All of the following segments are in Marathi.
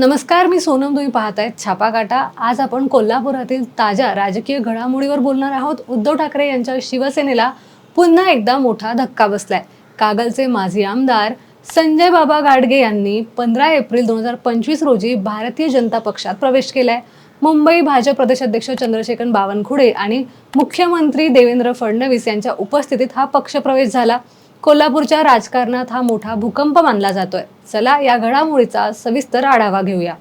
नमस्कार मी सोनम तुम्ही पाहतायत छापा काटा आज आपण कोल्हापुरातील ताज्या राजकीय घडामोडीवर बोलणार आहोत. उद्धव ठाकरे यांच्या शिवसेनेला पुन्हा एकदा मोठा धक्का बसलाय. कागलचे माजी आमदार संजय बाबा गाडगे यांनी पंधरा एप्रिल दोन हजार पंचवीस रोजी भारतीय जनता पक्षात प्रवेश केलाय. मुंबई भाजप प्रदेशाध्यक्ष चंद्रशेखर बावनकुळे आणि मुख्यमंत्री देवेंद्र फडणवीस यांच्या उपस्थितीत हा पक्षप्रवेश झाला. कोल्हापूरच्या राजकारणात हा मोठा भूकंप मानला जातोय. चला या घडामोडीचा सविस्तर आढावा घेऊया.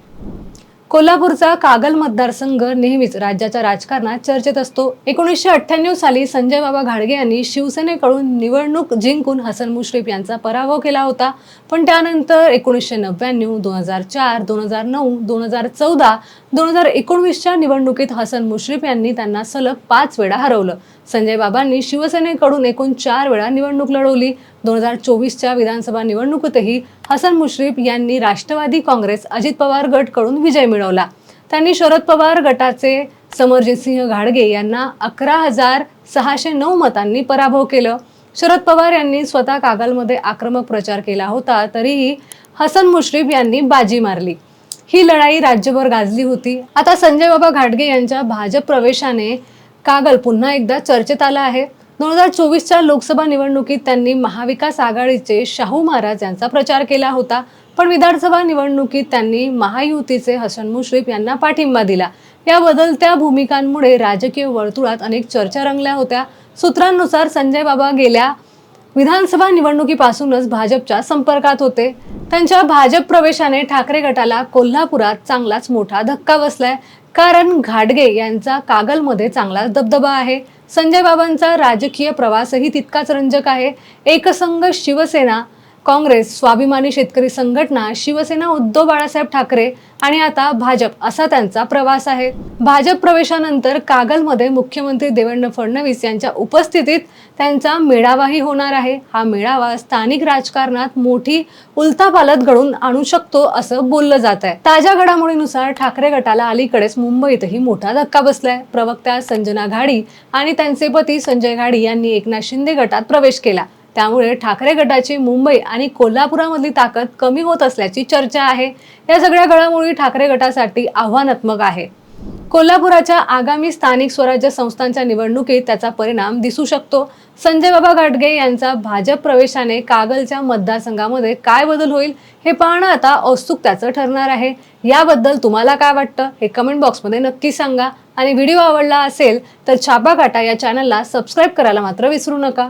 कोल्हापूरचा कागल मतदारसंघ नेहमीच राज्याच्या राजकारणात चर्चेत असतो. एकोणीसशे अठ्ठ्याण्णव साली संजय बाबा घाडगे यांनी शिवसेनेकडून निवडणूक जिंकून हसन मुश्रीफ यांचा पराभव केला होता. पण त्यानंतर एकोणीसशे नव्याण्णव दोन हजार चार दोन हजार नऊ दोन हजार चौदा दोन हजार एकोणवीसच्या निवडणुकीत हसन मुश्रीफ यांनी त्यांना सलग पाच वेळा हरवलं. संजय बाबांनी शिवसेनेकडून एकूण चार वेळा निवडणूक लढवली. दोन हजार चोवीसच्या विधानसभा निवडणुकीतही हसन मुश्रीफ यांनी राष्ट्रवादी काँग्रेस अजित पवार गटकडून विजय मिळवला. त्यांनी शरद पवार गटाचे समरजितसिंह घाडगे यांना अकरा हजार सहाशे नऊ मतांनी पराभव केलं. शरद पवार यांनी स्वतः कागलमध्ये आक्रमक प्रचार केला होता तरीही हसन मुश्रीफ यांनी बाजी मारली. ही लढाई राज्यभर गाजली होती. आता संजय बाबा घाटगे यांच्या भाजप प्रवेशाने कागल पुन्हा एकदा चर्चेत आला आहे. दोन हजार चोवीसच्या लोकसभा निवडणुकीत त्यांनी महाविकास आघाडीचे शाहू महाराज यांचा प्रचार केला होता. पण विधानसभा निवडणुकीत त्यांनी महायुतीचे हसन मुश्रीफ यांना पाठिंबा दिला. या बदलत्या भूमिकांमुळे राजकीय वर्तुळात अनेक चर्चा रंगल्या होत्या. सूत्रांनुसार संजय बाबा गेल्या विधानसभा निवडणुकीपासूनच भाजपच्या संपर्कात होते. त्यांच्या भाजप प्रवेशाने ठाकरे गटाला कोल्हापुरात चांगलाच मोठा धक्का बसलाय. कारण घाडगे यांचा कागलमध्ये चांगलाच दबदबा आहे. संजय बाबांचा राजकीय प्रवासही तितकाच रंजक आहे. एकसंघ शिवसेना काँग्रेस स्वाभिमानी शेतकरी संघटना शिवसेना उद्धव बाळासाहेब ठाकरे आणि आता भाजप असा त्यांचा प्रवास आहे. भाजप प्रवेशानंतर कागलमध्ये मुख्यमंत्री देवेंद्र फडणवीस यांच्या उपस्थितीत त्यांचा मेळावाही होणार आहे. हा मेळावा स्थानिक राजकारणात मोठी उलथापालत घडून आणू शकतो असं बोललं जात आहे. ताज्या घडामोडीनुसार ठाकरे गटाला अलीकडेच मुंबईतही मोठा धक्का बसलाय. प्रवक्त्या संजना घाडी आणि त्यांचे पती संजय घाडी यांनी एकनाथ शिंदे गटात प्रवेश केला. त्यामुळे ठाकरे गटाची मुंबई आणि कोल्हापुरामधली ताकद कमी होत असल्याची चर्चा आहे. या सगळ्या घडामोडी ठाकरे गटासाठी आव्हानात्मक आहे. कोल्हापुराच्या आगामी स्थानिक स्वराज्य संस्थांच्या निवडणुकीत त्याचा परिणाम दिसू शकतो. संजय बाबा घाटगे यांचा भाजप प्रवेशाने कागलच्या मतदारसंघामध्ये काय बदल होईल हे पाहणं आता औत्सुक्याचं ठरणार आहे. याबद्दल तुम्हाला काय वाटतं? हे कमेंट बॉक्समध्ये नक्की सांगा. आणि व्हिडिओ आवडला असेल तर छापा काटा या चॅनलला सबस्क्राईब करायला मात्र विसरू नका.